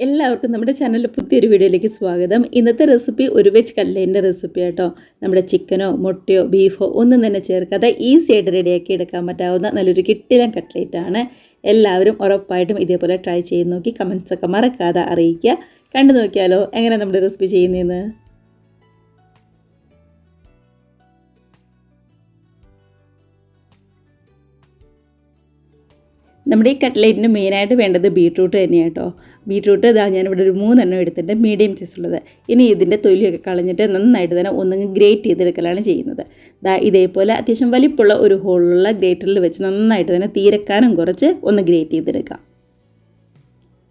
എല്ലാവർക്കും നമ്മുടെ ചാനലിൽ പുതിയൊരു വീഡിയോയിലേക്ക് സ്വാഗതം. ഇന്നത്തെ റെസിപ്പി ഒരു വെജ് കട്ലേറ്റിന്റെ റെസിപ്പി കേട്ടോ നമ്മുടെ ചിക്കനോ മുട്ടയോ ബീഫോ ഒന്നും തന്നെ ചേർക്കാതെ ഈസി ആയിട്ട് റെഡിയാക്കി എടുക്കാൻ പറ്റാവുന്ന നല്ലൊരു കിട്ടിലം കട്ട്ലേറ്റ് ആണ്. എല്ലാവരും ഉറപ്പായിട്ടും ഇതേപോലെ ട്രൈ ചെയ്ത് നോക്കി കമൻസൊക്കെ മറക്കാതെ അറിയിക്കുക. കണ്ടു നോക്കിയാലോ എങ്ങനെ നമ്മുടെ റെസിപ്പി ചെയ്യുന്നതെന്ന് നമ്മുടെ ഈ കട്ട്ലേറ്റിന് മെയിനായിട്ട് വേണ്ടത് ബീട്രൂട്ട് തന്നെയാണ് കേട്ടോ. ബീട്രൂട്ട് ഇതാ ഞാനിവിടെ ഒരു മൂന്നെണ്ണം എടുത്തിട്ട് മീഡിയം സൈസ് ഉള്ളത്. ഇനി ഇതിന്റെ തൊലിയൊക്കെ കളഞ്ഞിട്ട് നന്നായിട്ട് തന്നെ ഒന്നും ഗ്രേറ്റ് ചെയ്തെടുക്കലാണ് ചെയ്യുന്നത്. ദാ ഇതേപോലെ അത്യാവശ്യം വലിപ്പമുള്ള ഒരു ഹോളുള്ള ഗ്രേറ്ററിൽ വെച്ച് നന്നായിട്ട് തന്നെ തീരക്കാനും കുറച്ച് ഒന്ന് ഗ്രേറ്റ് ചെയ്തെടുക്കാം.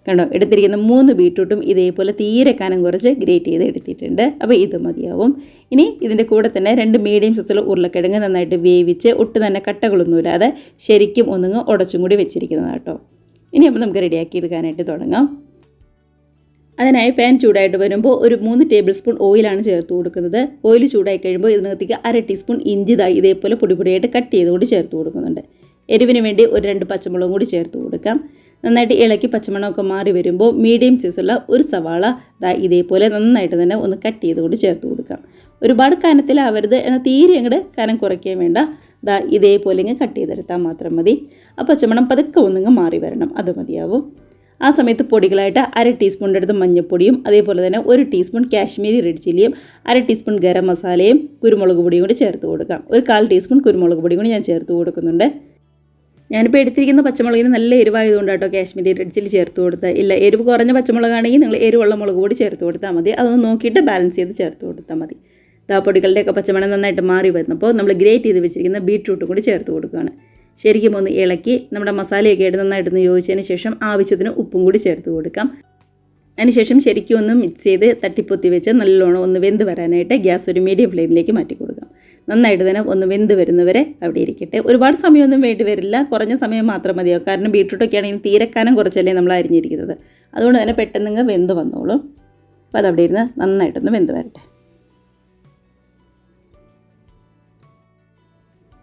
കണ്ടോ? എടുത്തിരിക്കുന്ന മൂന്ന് ബീട്രൂട്ടും ഇതേപോലെ തീരെ കനം കുറച്ച് ഗ്രേറ്റ് ചെയ്ത് എടുത്തിട്ടുണ്ട്. അപ്പോൾ ഇത് മതിയാവും. ഇനി ഇതിന്റെ കൂടെ തന്നെ രണ്ട് മീഡിയം സൈസുള്ള ഉരുളക്കിഴങ്ങ് നന്നായിട്ട് വേവിച്ച് ഒട്ടും തന്നെ കട്ടകളൊന്നുമില്ലാതെ ശരിക്കും ഒന്നുങ്ങ് ഉടച്ചും കൂടി വെച്ചിരിക്കുന്നതാണ് കേട്ടോ. ഇനി അപ്പോൾ നമുക്ക് റെഡിയാക്കി എടുക്കാനായിട്ട് തുടങ്ങാം. അതിനായി പാൻ ചൂടായിട്ട് വരുമ്പോൾ ഒരു മൂന്ന് ടേബിൾ സ്പൂൺ ഓയിലാണ് ചേർത്ത് കൊടുക്കുന്നത്. ഓയിൽ ചൂടായി കഴിയുമ്പോൾ ഇതിനകത്തേക്ക് അര ടീസ്പൂൺ ഇഞ്ചി ദാ ഇതേപോലെ പൊടി പൊടിയായിട്ട് കട്ട് ചെയ്തുകൊണ്ട് ചേർത്ത് കൊടുക്കുന്നുണ്ട്. എരിവിന് വേണ്ടി ഒരു രണ്ട് പച്ചമുളകും കൂടി ചേർത്ത് കൊടുക്കാം. നന്നായിട്ട് ഇളക്കി പച്ചമണമൊക്കെ മാറി വരുമ്പോൾ മീഡിയം സൈസുള്ള ഒരു സവാള ദാ ഇതേപോലെ നന്നായിട്ട് തന്നെ ഒന്ന് കട്ട് ചെയ്തുകൊണ്ട് ചേർത്ത് കൊടുക്കാം. ഒരുപാട് കനത്തിലാവരുത് എന്നാൽ തീരെ അങ്ങോട്ട് കനം കുറയ്ക്കാൻ വേണ്ട. ദാ ഇതേപോലെ ഇങ്ങ് കട്ട് ചെയ്തെടുത്താൽ മാത്രം മതി. ആ പച്ചമണം പതുക്കെ ഒന്നിങ്ങ് മാറി വരണം. അത് മതിയാവും. ആ സമയത്ത് പൊടികളായിട്ട് അര ടീസ്പൂണിന്റെ അടുത്ത് മഞ്ഞൾപ്പൊടിയും അതേപോലെ തന്നെ ഒരു ടീസ്പൂൺ കാശ്മീരി റെഡ് ചില്ലിയും അര ടീസ്പൂൺ ഗരം മസാലയും കുരുമുളക് പൊടിയും കൂടി ചേർത്ത് കൊടുക്കാം. ഒരു കാൽ ടീസ്പൂൺ കുരുമുളക് പൊടിയും കൂടി ഞാൻ ചേർത്ത് കൊടുക്കുന്നുണ്ട്. ഞാനിപ്പോൾ എടുത്തിരിക്കുന്ന പച്ചമുളകിന് നല്ല എരിവായതുകൊണ്ട് കേട്ടോ കാശ്മീരി റെഡ് ചില്ലി ചേർത്ത് കൊടുത്താൽ ഇല്ല എരിവ് കുറഞ്ഞ പച്ചമുളകാണെങ്കിൽ നിങ്ങൾ എരിവുള്ള മുളക് കൂടി ചേർത്ത് കൊടുത്താൽ മതി. അതൊന്ന് നോക്കിയിട്ട് ബാലൻസ് ചെയ്ത് ചേർത്ത് കൊടുത്താൽ മതി. പച്ചമുളക് പച്ചമണം നന്നായിട്ട് മാറി വരുന്നപ്പോൾ നമ്മൾ ഗ്രേറ്റ് ചെയ്ത് വെച്ചിരിക്കുന്ന ബീട്രൂട്ടും കൂടി ചേർത്ത് കൊടുക്കുകയാണ്. ശരിക്കും ഒന്ന് ഇളക്കി നമ്മുടെ മസാലയൊക്കെ ആയിട്ട് നന്നായിട്ടൊന്ന് യോജിച്ചതിന് ശേഷം ആവശ്യത്തിന് ഉപ്പും കൂടി ചേർത്ത് കൊടുക്കാം. അതിനുശേഷം ശരിക്കും ഒന്ന് മിക്സ് ചെയ്ത് തട്ടിപ്പൊത്തി വെച്ച് നല്ലോണം ഒന്ന് വെന്ത് വരാനായിട്ട് ഗ്യാസ് ഒരു മീഡിയം ഫ്ലെയിമിലേക്ക് മാറ്റി കൊടുക്കാം. നന്നായിട്ട് തന്നെ ഒന്ന് വെന്ത് വരുന്നവരെ അവിടെ ഇരിക്കട്ടെ. ഒരുപാട് സമയമൊന്നും വേണ്ടി വരില്ല. കുറഞ്ഞ സമയം മാത്രം മതിയോ കാരണം ബീട്രൂട്ടൊക്കെ ആണെങ്കിൽ തീരക്കാനം കുറച്ചല്ലേ നമ്മൾ അരിഞ്ഞിരിക്കുന്നത്. അതുകൊണ്ട് തന്നെ പെട്ടെന്ന് വെന്ത് വന്നോളും. അപ്പോൾ അതവിടെ ഇരുന്ന് നന്നായിട്ടൊന്ന് വെന്ത് വരട്ടെ.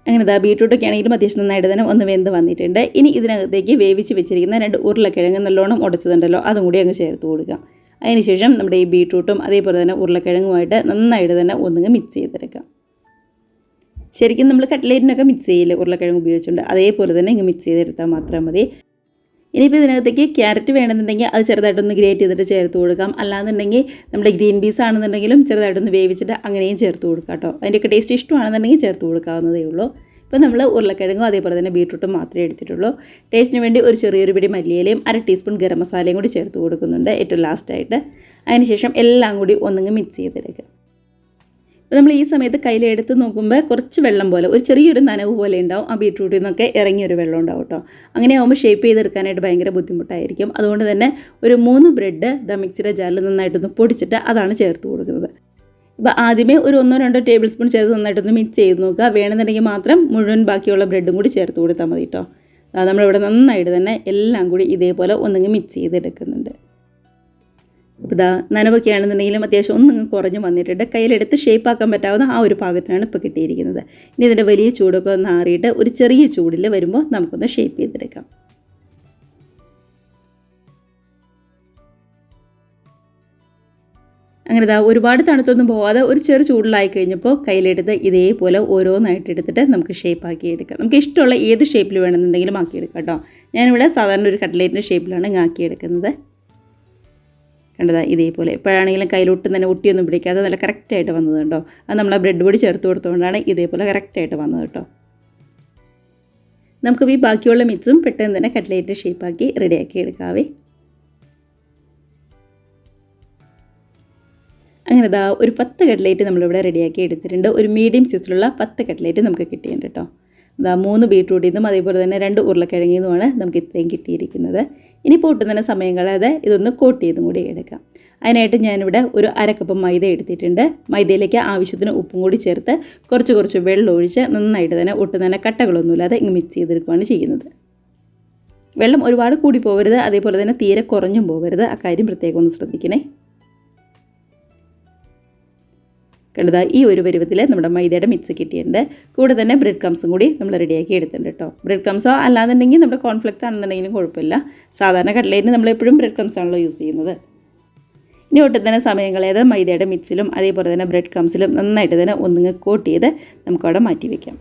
അങ്ങനെ ദാ ബീട്രൂട്ടൊക്കെ ആണെങ്കിലും അത്യാവശ്യം നന്നായിട്ട് തന്നെ ഒന്ന് വെന്ത് വന്നിട്ടുണ്ട്. ഇനി ഇതിനകത്തേക്ക് വേവിച്ച് വെച്ചിരിക്കുന്ന രണ്ട് ഉരുളക്കിഴങ്ങ് നല്ലോണം ഉടച്ചതുണ്ടല്ലോ അതും കൂടി അങ്ങ് ചേർത്ത് കൊടുക്കാം. അതിനുശേഷം നമ്മുടെ ഈ ബീട്രൂട്ടും അതേപോലെ തന്നെ ഉരുളക്കിഴങ്ങുമായിട്ട് നന്നായിട്ട് തന്നെ ഒന്നുങ്ങ് മിക്സ് ചെയ്തെടുക്കാം. ശരിക്കും നമ്മൾ കട്ട്ലേറ്റിനൊക്കെ മിക്സ് ചെയ്യില്ല ഉരുളക്കിഴങ്ങ് ഉപയോഗിച്ചുകൊണ്ട് അതേപോലെ തന്നെ ഇങ്ങ് മിക്സ് ചെയ്തെടുത്താൽ മാത്രം മതി. ഇനിയിപ്പോൾ ഇതിനകത്തേക്ക് ക്യാരറ്റ് വേണമെന്നുണ്ടെങ്കിൽ അത് ചെറുതായിട്ടൊന്ന് ഗ്രേറ്റ് ചെയ്തിട്ട് ചേർത്ത് കൊടുക്കാം. അല്ലാന്നുണ്ടെങ്കിൽ നമ്മുടെ ഗ്രീൻ പീസ് ആണെന്നുണ്ടെങ്കിലും ചെറുതായിട്ടൊന്ന് വേവിച്ചിട്ട് അങ്ങനെയും ചേർത്ത് കൊടുക്കാം കേട്ടോ. അതിന്റെയൊക്കെ ടേസ്റ്റ് ഇഷ്ടമാണെന്നുണ്ടെങ്കിൽ ചേർത്ത് കൊടുക്കാവുന്നതേ ഉള്ളൂ. ഇപ്പോൾ നമ്മൾ ഉരുളക്കിഴങ്ങും അതേപോലെ തന്നെ ബീട്രൂട്ടും മാത്രമേ എടുത്തിട്ടുള്ളൂ. ടേസ്റ്റിന് വേണ്ടി ഒരു ചെറിയൊരു പിടി മല്ലിയിലയും അര ടീസ്പൂൺ ഗരം മസാലയും കൂടി ചേർത്ത് കൊടുക്കുന്നുണ്ട് ഏറ്റവും ലാസ്റ്റായിട്ട് അതിനുശേഷം എല്ലാം കൂടി ഒന്നിങ്ങ് മിക്സ് ചെയ്തെടുക്കുക. അപ്പോൾ നമ്മൾ ഈ സമയത്ത് കയ്യിലെടുത്ത് നോക്കുമ്പോൾ കുറച്ച് വെള്ളം പോലെ ഒരു ചെറിയൊരു നനവ് പോലെ ഉണ്ടാവും ആ ബീട്രൂട്ടിൽ നിന്നൊക്കെ ഇറങ്ങിയൊരു വെള്ളം ഉണ്ടാവും കേട്ടോ അങ്ങനെ ആകുമ്പോൾ ഷേപ്പ് ചെയ്തെടുക്കാനായിട്ട് ഭയങ്കര ബുദ്ധിമുട്ടായിരിക്കും. അതുകൊണ്ട് തന്നെ ഒരു മൂന്ന് ബ്രെഡ് ദ മിക്സിയുടെ ജാറിൽ നന്നായിട്ടൊന്ന് പൊടിച്ചിട്ട് അതാണ് ചേർത്ത് കൊടുക്കുന്നത്. ഇപ്പോൾ ആദ്യമേ ഒരു ഒന്നോ രണ്ടോ ടേബിൾ സ്പൂൺ ചേർത്ത് നന്നായിട്ടൊന്ന് മിക്സ് ചെയ്ത് നോക്കുക. വേണമെന്നുണ്ടെങ്കിൽ മാത്രം മുഴുവൻ ബാക്കിയുള്ള ബ്രെഡും കൂടി ചേർത്ത് കൊടുത്താൽ മതി കേട്ടോ നമ്മളിവിടെ നന്നായിട്ട് തന്നെ എല്ലാം കൂടി ഇതേപോലെ ഒന്നെങ്കിൽ മിക്സ് ചെയ്തെടുക്കുന്നുണ്ട്. അപ്പോൾ ഇതാ നനവൊക്കെ ആണെന്നുണ്ടെങ്കിലും അത്യാവശ്യം ഒന്നും കുറഞ്ഞ് വന്നിട്ടുണ്ട്. കയ്യിലെടുത്ത് ഷേപ്പാക്കാൻ പറ്റാവുന്ന ആ ഒരു പാകത്തിനാണ് ഇപ്പോൾ കിട്ടിയിരിക്കുന്നത്. ഇനി ഇതിന്റെ വലിയ ചൂടൊക്കെ ഒന്ന് ആറിയിട്ട് ഒരു ചെറിയ ചൂടിൽ വരുമ്പോൾ നമുക്കൊന്ന് ഷേപ്പ് ചെയ്തെടുക്കാം. അങ്ങനെ ഇതാ ഒരുപാട് തണുത്തൊന്നും പോവാതെ ഒരു ചെറു ചൂടിലായി കഴിഞ്ഞപ്പോൾ കയ്യിലെടുത്ത് ഇതേപോലെ ഓരോന്നായിട്ട് എടുത്തിട്ട് നമുക്ക് ഷേപ്പ് ആക്കി എടുക്കാം. നമുക്ക് ഇഷ്ടമുള്ള ഏത് ഷേപ്പിൽ വേണമെന്നുണ്ടെങ്കിലും ആക്കിയെടുക്കാം കേട്ടോ. ഞാനിവിടെ സാധാരണ ഒരു കട്ട്ലേറ്റിന്റെ ഷേപ്പിലാണ് ആക്കിയെടുക്കുന്നത് കണ്ടതാ ഇതേപോലെ. എപ്പോഴാണെങ്കിലും കയ്യിലൊട്ടും തന്നെ ഒട്ടിയൊന്നും പിടിക്കാതെ നല്ല കറക്റ്റായിട്ട് വന്നത് കേട്ടോ. അത് നമ്മൾ ആ ബ്രെഡ് പൊടി ചേർത്ത് കൊടുത്തുകൊണ്ടാണ് ഇതേപോലെ കറക്റ്റായിട്ട് വന്നത് കേട്ടോ. നമുക്ക് ഈ ബാക്കിയുള്ള മിക്സും പെട്ടെന്ന് തന്നെ കട്ട്ലേറ്റ് ഷേപ്പാക്കി റെഡിയാക്കി എടുക്കാവേ. അങ്ങനെ ഇതാ ഒരു പത്ത് കട്ട്ലേറ്റ് നമ്മളിവിടെ റെഡിയാക്കി എടുത്തിട്ടുണ്ട്. ഒരു മീഡിയം സൈസിലുള്ള പത്ത് കട്ട്ലേറ്റ് നമുക്ക് കിട്ടിയിട്ടുണ്ട് കേട്ടോ. ഇതാ മൂന്ന് ബീട്രൂട്ടിൽ നിന്നും അതേപോലെ തന്നെ രണ്ട് ഉരുളക്കിഴങ്ങിൽ നിന്നുമാണ് നമുക്ക് ഇത്രയും കിട്ടിയിരിക്കുന്നത്. ഇനിയിപ്പോൾ പൊട്ടുന്നതിന് സമയം കളയാതെ ഇതൊന്ന് കോട്ട് ചെയ്തും കൂടി എടുക്കാം. അതിനായിട്ട് ഞാനിവിടെ ഒരു അരക്കപ്പ് മൈദ എടുത്തിട്ടുണ്ട്. മൈദയിലേക്ക് ആവശ്യത്തിന് ഉപ്പും കൂടി ചേർത്ത് കുറച്ച് കുറച്ച് വെള്ളം ഒഴിച്ച് നന്നായിട്ട് തന്നെ ഒട്ടും തന്നെ കട്ടകളൊന്നുമില്ലാതെ ഇങ്ങ് മിക്സ് ചെയ്തെടുക്കുകയാണ് ചെയ്യുന്നത്. വെള്ളം ഒരുപാട് കൂടി പോകരുത് അതേപോലെ തന്നെ തീരെ കുറഞ്ഞും പോകരുത് അക്കാര്യം കാര്യം പ്രത്യേകം ഒന്ന് ശ്രദ്ധിക്കണേ. കണ്ടതാ ഈ ഒരു പരുവത്തിൽ നമ്മുടെ മൈദയുടെ മിക്സ് കിട്ടിയിട്ടുണ്ട്. കൂടെ തന്നെ ബ്രെഡ് ക്രംസും കൂടി നമ്മൾ റെഡിയാക്കി എടുത്തിട്ടുണ്ട് കേട്ടോ ബ്രെഡ് ക്രംസോ അല്ലാന്നുണ്ടെങ്കിൽ നമ്മുടെ കോൺഫ്ലെക്സ് ആണെന്നുണ്ടെങ്കിലും കുഴപ്പമില്ല. സാധാരണ കട്ട്ലേറ്റിന് നമ്മൾ എപ്പോഴും ബ്രെഡ് ക്രംസ് ആണല്ലോ യൂസ് ചെയ്യുന്നത്. ഇനി ഒട്ടും തന്നെ സമയം കളയാതെ മൈദയുടെ മിക്സിലും അതേപോലെ തന്നെ ബ്രെഡ് ക്രംസിലും നന്നായിട്ട് തന്നെ ഒന്നുങ്ങ് കോട്ട് ചെയ്ത് നമുക്കവിടെ മാറ്റി വയ്ക്കാം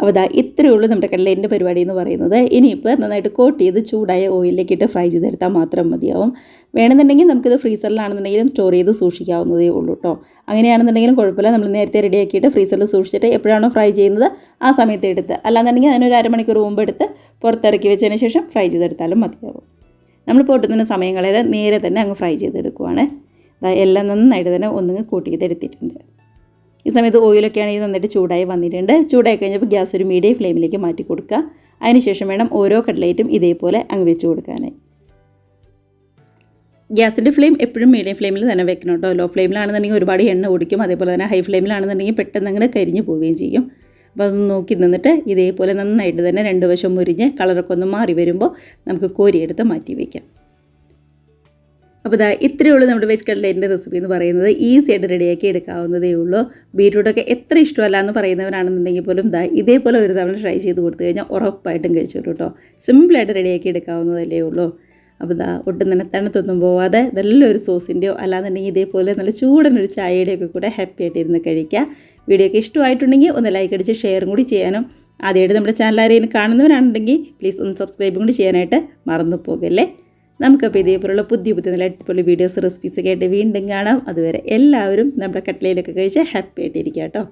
അപ്പോൾ അതാ ഇത്രയേ ഉള്ളൂ നമ്മുടെ കടലേന്റെ പരിപാടി എന്ന് പറയുന്നത്. ഇനിയിപ്പോൾ നന്നായിട്ട് കോട്ട് ചെയ്ത് ചൂടായ ഓയിലിലേക്ക് ഇട്ട് ഫ്രൈ ചെയ്തെടുത്താൽ മാത്രം മതിയാവും. വേണമെന്നുണ്ടെങ്കിൽ നമുക്കിത് ഫ്രീസറിലാണെന്നുണ്ടെങ്കിലും സ്റ്റോർ ചെയ്ത് സൂക്ഷിക്കാവുന്നതേ ഉള്ളൂ കേട്ടോ. അങ്ങനെയാണെന്നുണ്ടെങ്കിലും കുഴപ്പമില്ല. നമ്മൾ നേരത്തെ റെഡിയാക്കിയിട്ട് ഫ്രീസറിൽ സൂക്ഷിച്ചിട്ട് എപ്പോഴാണോ ഫ്രൈ ചെയ്യുന്നത് ആ സമയത്ത് എടുത്ത്. അല്ലാന്നുണ്ടെങ്കിൽ അതിനൊരു അരമണിക്കൂർ മുമ്പ് എടുത്ത് പുറത്തിറക്കി വെച്ചതിന് ശേഷം ഫ്രൈ ചെയ്തെടുത്താലും മതിയാവും. നമ്മൾ പൊട്ടുന്ന സമയം കളയാതെ നേരെ തന്നെ അങ്ങ് ഫ്രൈ ചെയ്തെടുക്കുവാണ്. എല്ലാം നന്നായിട്ട് തന്നെ ഒന്നുങ്ങ് കൂട്ടി ചെയ്തെടുത്തിട്ടുണ്ട്. ഈ സമയത്ത് ഓയിലൊക്കെ ആണെങ്കിൽ നന്നായിട്ട് ചൂടായി വന്നിട്ടുണ്ട്. ചൂടായി കഴിഞ്ഞപ്പോൾ ഗ്യാസ് ഒരു മീഡിയം ഫ്ലെയിമിലേക്ക് മാറ്റി കൊടുക്കുക. അതിനുശേഷം വേണം ഓരോ കട്ട്ലേറ്റും ഇതേപോലെ അങ്ങ് വെച്ച് കൊടുക്കാനായി ഗ്യാസിന്റെ ഫ്ലെയിം എപ്പോഴും മീഡിയം ഫ്ലെയിമിൽ തന്നെ വെക്കണം കേട്ടോ. ലോ ഫ്ലെയിമിലാണെന്നുണ്ടെങ്കിൽ ഒരുപാട് എണ്ണ കുടിക്കും അതേപോലെ തന്നെ ഹൈ ഫ്ലെയിമിലാണെന്നുണ്ടെങ്കിൽ പെട്ടെന്ന് അങ്ങനെ കരിഞ്ഞു പോവുകയും ചെയ്യും. അപ്പോൾ അത് നോക്കി നിന്നിട്ട് ഇതേപോലെ നന്നായിട്ട് തന്നെ രണ്ട് വശം മുരിഞ്ഞ് കളറൊക്കെ ഒന്ന് മാറി വരുമ്പോൾ നമുക്ക് കോരിയെടുത്ത് മാറ്റി വയ്ക്കാം. അപ്പോൾ ഇതാ ഇത്രയേ ഉള്ളൂ നമ്മുടെ വെജ് കട്ട്ലേറ്റിന്റെ റെസിപ്പി എന്ന് പറയുന്നത്. ഈസി ആയിട്ട് റെഡിയാക്കി എടുക്കാവുന്നതേ ഉള്ളൂ. ബീട്രൂട്ടൊക്കെ എത്ര ഇഷ്ടമല്ല എന്ന് പറയുന്നവരാണെന്നുണ്ടെങ്കിൽ പോലും ഇതാ ഇതേപോലെ ഒരു തവണ ട്രൈ ചെയ്ത് കൊടുത്തു കഴിഞ്ഞാൽ ഉറപ്പായിട്ടും കഴിച്ചു കേട്ടോ. സിമ്പിളായിട്ട് റെഡിയാക്കി എടുക്കാവുന്നതല്ലേ ഉള്ളൂ. അപ്പോൾ ഇതാ ഒട്ടും തന്നെ തണുത്തൊന്നും പോവാതെ നല്ലൊരു സോസിന്റെയോ അല്ലാന്നുണ്ടെങ്കിൽ ഇതേപോലെ നല്ല ചൂടനൊരു ചായയുടെയൊക്കെ കൂടെ ഹാപ്പി ആയിട്ട് ഇരുന്ന് കഴിക്കുക. വീഡിയോ ഒക്കെ ഇഷ്ടമായിട്ടുണ്ടെങ്കിൽ ഒന്ന് ലൈക്ക് അടിച്ച് ഷെയറും കൂടി ചെയ്യാനും ആദ്യമായിട്ട് നമ്മുടെ ചാനൽ ആരെയും കാണുന്നവരാണെന്നുണ്ടെങ്കിൽ പ്ലീസ് ഒന്ന് സബ്സ്ക്രൈബും കൂടി ചെയ്യാനായിട്ട് മറന്നു പോകല്ലേ? നമുക്കപ്പോൾ ഇതേപോലുള്ള പുതിയ പുതിയ നല്ല അടിപൊളി വീഡിയോസ് റെസിപ്പീസൊക്കെ ആയിട്ട് വീണ്ടും കാണാം. അതുവരെ എല്ലാവരും നമ്മുടെ കട്ട്ലയിലൊക്കെ കഴിച്ച് ഹാപ്പി ആയിട്ടിരിക്കുക കേട്ടോ.